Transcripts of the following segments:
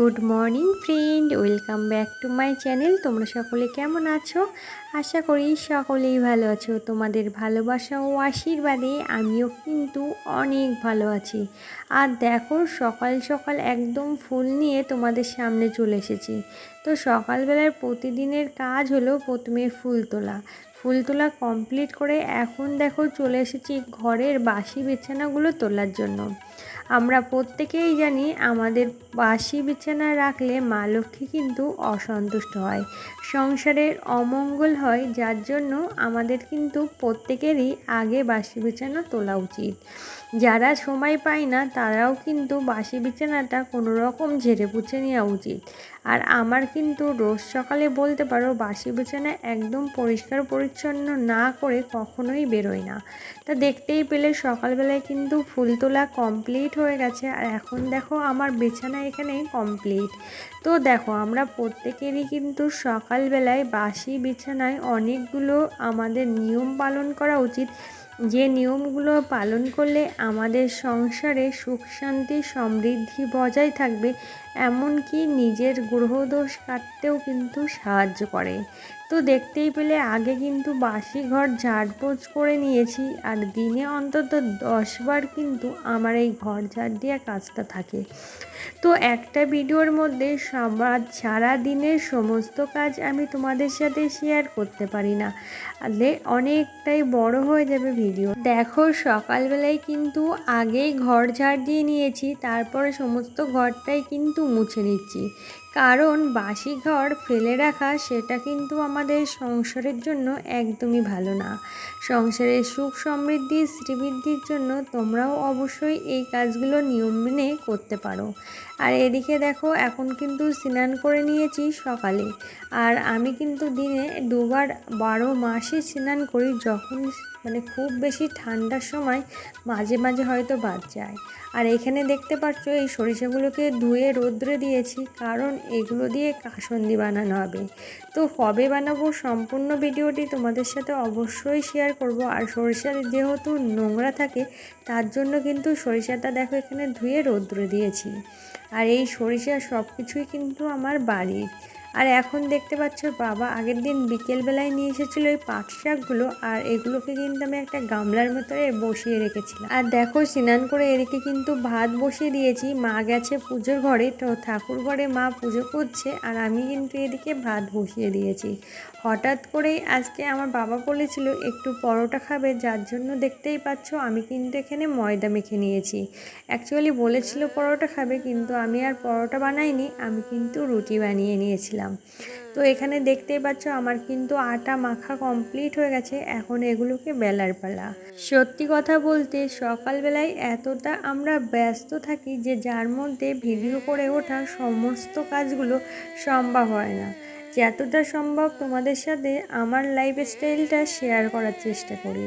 Good morning friend, welcome back to my channel. তোমরা সকলে কেমন আছো? আশা করি সকলেই ভালো আছো। তোমাদের ভালোবাসা ও আশীর্বাদে আমিও কিন্তু অনেক ভালো আছি। আর দেখো, সকাল সকাল একদম ফুল নিয়ে তোমাদের সামনে চলে এসেছি। তো সকালবেলার প্রতিদিনের কাজ হলো প্রথমে ফুল তোলা। ফুল তোলা কমপ্লিট করে এখন দেখো চলে এসেছি ঘরের বাসি বিছানাগুলো তোলার জন্য। আমরা প্রত্যেকেই জানি আমাদের বাসি বিছানা রাখলে মা লক্ষ্মী কিন্তু অসন্তুষ্ট হয়। সংসারের অমঙ্গল হয়, যার জন্য আমাদের কিন্তু প্রত্যেকেরই আগে বাসি বিছানা তোলা উচিত। যারা সময় পায় না, তারাও কিন্তু বাসি বিছানাটা কোনো রকম ঝেড়ে পুছে নেওয়া উচিত। আর আমার কিন্তু রোজ সকালে বলতে পারো, বাসি বিছানা একদম পরিষ্কার পরিচ্ছন্ন না করে কখনোই বেরোয় না। তা দেখতেই পেলে সকালবেলায় কিন্তু ফুল তোলা কমপ্লিট হয়ে গেছে, আর এখন দেখো আমার বিছানা এখানেই কমপ্লিট তো দেখো, আমরা প্রত্যেকেরই কিন্তু সকালবেলায় বাসি বিছানায় অনেকগুলো আমাদের নিয়ম পালন করা উচিত। যে নিয়মগুলো পালন করলে আমাদের সংসারে সুখ, শান্তি, সমৃদ্ধি বজায় থাকবে, এমনকি নিজের গ্রহদোষ কাটতেও কিন্তু সাহায্য করে। তো দেখতেই পেলে আগে কিন্তু বাসি ঘর ঝাড়পোছ করে নিয়েছি আর দিনে অন্তত দশবার কিন্তু আমার এই ঘর ঝাড় দেওয়া কাজটা থাকে। তো একটা ভিডিওর মধ্যে সবার সারা দিনের সমস্ত কাজ আমি তোমাদের সাথে শেয়ার করতে পারি না। আলে অনেকটাই বড় হয়ে যাবে ভিডিও দেখো সকালবেলায় কিন্তু আগেই ঘর ঝাড় দিয়ে নিয়েছি, তারপরে সমস্ত ঘরটাই কিন্তু মুছে নিচ্ছি। কারণ বাসি ঘর ফেলে রাখা সেটা কিন্তু আমাদের সংসারের জন্য একদমই ভালো না। সংসারের সুখ সমৃদ্ধি, শ্রীবৃদ্ধির জন্য তোমরাও অবশ্যই এই কাজগুলো নিয়ম মেনে করতে পারো। আর এদিকে দেখো, এখন কিন্তু স্নান করে নিয়েছি সকালে। আর আমি কিন্তু দিনে দুবার বারো মাসে স্নান করি যখন মানে খুব বেশি ঠান্ডার সময় মাঝে মাঝে হয়তো বাদ যায়। আর এখানে দেখতে পাচ্ছ, এই সরিষাগুলোকে ধুয়ে রোদ্রে দিয়েছি, কারণ এগুলো দিয়ে কাসন্দি বানানো হবে। তো কবে বানাবো সম্পূর্ণ ভিডিওটি তোমাদের সাথে অবশ্যই শেয়ার করব। আর সরিষা যেহেতু নোংরা থাকে, তার জন্য কিন্তু সরিষাটা দেখো এখানে ধুয়ে রোদ্রে দিয়েছি। আর এই সরিষা সব কিছুই কিন্তু আমার বাড়ির। আর এখন দেখতে পাচ্ছ বাবা আগের দিন বিকেলবেলায় নিয়ে এসেছিল এই পাট শাকগুলো আর এগুলোকে কিন্তু আমি একটা গামলার ভেতরে বসিয়ে রেখেছিলাম। আর দেখো স্নান করে এদিকে কিন্তু ভাত বসিয়ে দিয়েছি। মা গেছে পুজোর ঘরে, তো ঠাকুর ঘরে মা পুজো করছে আর আমি কিন্তু এদিকে ভাত বসিয়ে দিয়েছি। হঠাৎ করেই আজকে আমার বাবা বলেছিল, একটু পরোটা খাবে, যার জন্য দেখতেই পাচ্ছ আমি কিন্তু এখানে ময়দা মেখে নিয়েছি। অ্যাকচুয়ালি বলেছিল পরোটা খাবে, কিন্তু আমি আর পরোটা বানাইনি আমি কিন্তু রুটি বানিয়ে নিয়েছিলাম। তো এখানে দেখতেই পাচ্ছ আমার কিন্তু আটা মাখা কমপ্লিট হয়ে গেছে এখন এগুলোকে বেলার পালা। সত্যি কথা বলতে সকালবেলায় এতটা আমরা ব্যস্ত থাকি যে যার মধ্যে ভিডিও করে ওঠা সমস্ত কাজগুলো সম্ভব হয় না। যতটা সম্ভব তোমাদের সাথে আমার লাইফস্টাইলটা শেয়ার করার চেষ্টা করি।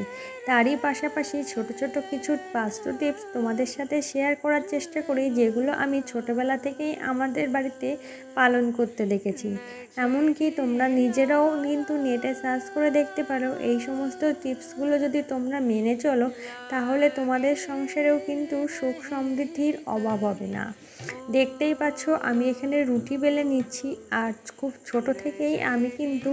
তারই পাশাপাশি ছোট ছোট কিছু বাস্তু টিপস তোমাদের সাথে শেয়ার করার চেষ্টা করি, যেগুলো আমি ছোটোবেলা থেকেই আমাদের বাড়িতে পালন করতে দেখেছি। এমনকি তোমরা নিজেরাও কিন্তু নেটে সার্চ করে দেখতে পারো, এই সমস্ত টিপসগুলো যদি তোমরা মেনে চলো, তাহলে তোমাদের সংসারেও কিন্তু সুখ সমৃদ্ধির অভাব হবে না। দেখতেই পাচ্ছ, আমি এখানে রুটি বেলে নিচ্ছি, আর খুব ছোট থেকেই আমি কিন্তু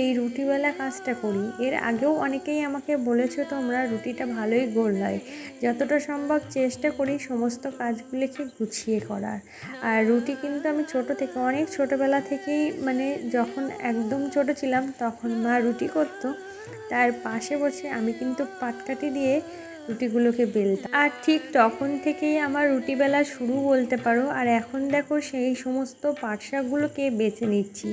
এই রুটিবেলা কাজটা করি। এর আগেও অনেকেই আমাকে বলেছ তোমরা রুটিটা ভালোই গোল হয় যতটা সম্ভব চেষ্টা করি সমস্ত কাজগুলিকে গুছিয়ে করার। আর রুটি কিন্তু আমি ছোট থেকে, অনেক ছোটোবেলা থেকেই মানে যখন একদম ছোট ছিলাম তখন মা রুটি করতো। তার পাশে বসে আমি কিন্তু পাটকাঠি দিয়ে রুটিগুলোকে বেলতাম। আর ঠিক তখন থেকেই আমার রুটি বেলা শুরু বলতে পারো। আর এখন দেখো সেই সমস্ত পাটশাকগুলোকে বেছে নিচ্ছি।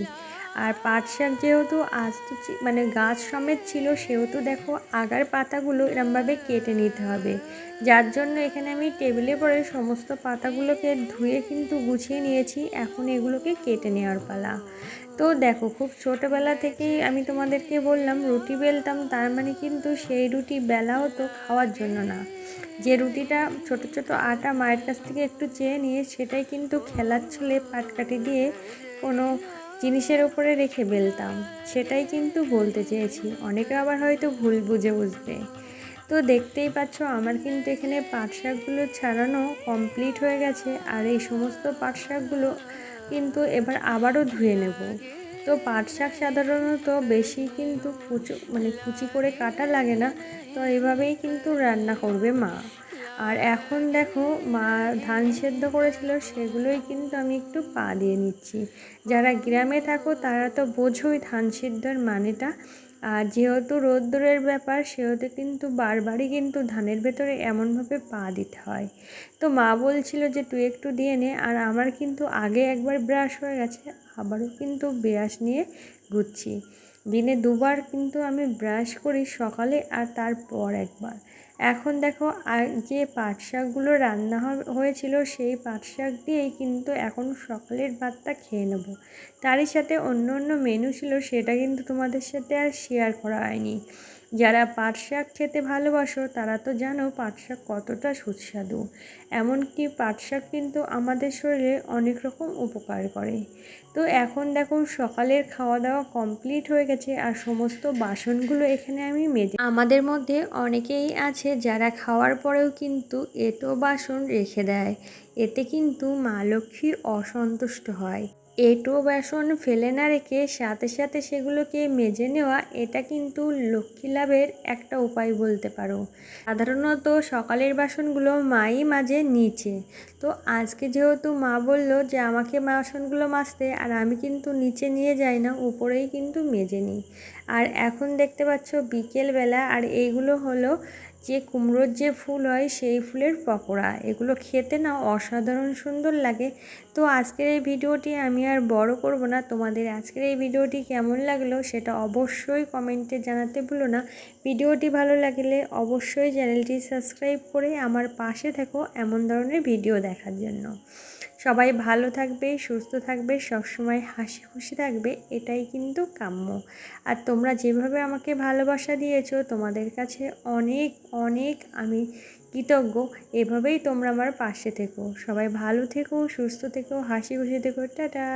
আর পাট শাক যেহেতু আস্ত মানে গাছ সমেত ছিল, সেহেতু দেখো আগার পাতাগুলো এরমভাবে কেটে নিতে হবে। যার জন্য এখানে আমি টেবিলে পরে সমস্ত পাতাগুলোকে ধুয়ে কিন্তু গুছিয়ে নিয়েছি, এখন এগুলোকে কেটে নেওয়ার পালা। তো দেখো, খুব ছোটোবেলা থেকেই আমি তোমাদেরকে বললাম, রুটি বেলতাম, তার মানে কিন্তু সেই রুটি বেলা হতো খাওয়ার জন্য না। যে রুটিটা ছোট ছোট আটা মায়ের কাছ থেকে একটু চেয়ে নিয়ে, সেটাই কিন্তু খেলার ছলে পাটকাঠি দিয়ে কোনো জিনিসের ওপরে রেখে বেলতাম। সেটাই কিন্তু বলতে চেয়েছি। অনেকে আবার হয়তো ভুল বুঝে বুঝবে। তো দেখতেই পাচ্ছ, আমার কিন্তু এখানে পাট শাকগুলো ছাড়ানো কমপ্লিট হয়ে গেছে। আর এই সমস্ত পাট শাকগুলো কিন্তু এবার আবারও ধুয়ে নেব। তো পাট শাক সাধারণত বেশি কিন্তু কুচো মানে কুচি করে কাটা লাগে না। তো এভাবেই কিন্তু রান্না করবে মা। আর এখন দেখো মা ধান সেদ্ধ করেছিল, সেগুলোই কিন্তু আমি একটু পা দিয়ে নিচ্ছি। যারা গ্রামে থাকো, তারা তো বোঝোই ধান সেদ্ধর মানেটা। আর যেহেতু রোদ্দুরের ব্যাপার, সেহেতু কিন্তু বারবারই কিন্তু ধানের ভেতরে এমনভাবে পা দিতে হয়। তো মা বলছিল যে, তুই একটু দিয়ে নে। আর আমার কিন্তু আগে একবার ব্রাশ হয়ে গেছে, আবারও কিন্তু ব্রাশ নিয়ে ঘুরছি। দিনে দুবার কিন্তু আমি ব্রাশ করি সকালে আর তারপর একবার। এখন দেখো যে পাট শাকগুলো রান্না হয়েছিল সেই পাট শাক দিয়েই কিন্তু এখন সকালের ভাতটা খেয়ে নেব। তারই সাথে অন্য অন্য মেনু ছিল, সেটা কিন্তু তোমাদের সাথে আর শেয়ার করা হয়নি। যারা পাট শাক খেতে ভালোবাসো, তারা তো জানো পাট শাক কতটা সুস্বাদু। এমনকি পাট শাক কিন্তু আমাদের শরীরে অনেক রকম উপকার করে। তো এখন দেখো, সকালের খাওয়া দাওয়া কমপ্লিট হয়ে গেছে আর সমস্ত বাসনগুলো এখানে আমি মেজে আমাদের মধ্যে অনেকেই আছে যারা খাওয়ার পরেও কিন্তু এটো বাসন রেখে দেয়। এতে কিন্তু মা লক্ষ্মী অসন্তুষ্ট হয়। এটো বাসন ফেলে না রেখে সাথে সাথে সেগুলোকে মেজে নেওয়া, এটা কিন্তু লক্ষ্মী লাভের একটা উপায় বলতে পারো। সাধারণত সকালের বাসনগুলো মাই মাঝে নিচে। তো আজকে যেহেতু মা বলল যে আমাকে বাসনগুলো মাজতে, আর আমি কিন্তু নিচে নিয়ে যাই না, উপরেই কিন্তু মেজে নিই। আর এখন দেখতে পাচ্ছ বিকেলবেলা, আর এইগুলো হলো যে কুমড়োর যে ফুল হয় সেই ফুলের পকোড়া। এগুলো খেতে না অসাধারণ সুন্দর লাগে। তো আজকের এই ভিডিওটি আমি আর বড় করব না। তোমাদের আজকের এই ভিডিওটি কেমন লাগল সেটা অবশ্যই কমেন্টে জানাতে ভুলো না। ভিডিওটি ভালো লাগলে অবশ্যই চ্যানেলটি সাবস্ক্রাইব করে আমার পাশে থেকো এমন ধরনের ভিডিও দেখার জন্য। সবাই ভালো থাকবে, সুস্থ থাকবে, সবসময় হাসি খুশি থাকবে, এটাই কিন্তু কাম্য। আর তোমরা যেভাবে আমাকে ভালোবাসা দিয়েছ, তোমাদের কাছে অনেক অনেক আমি কৃতজ্ঞ। এভাবেই তোমরা আমার পাশে থেকো। সবাই ভালো থেকো, সুস্থ থেকো, হাসি খুশি থেকো। টাটা!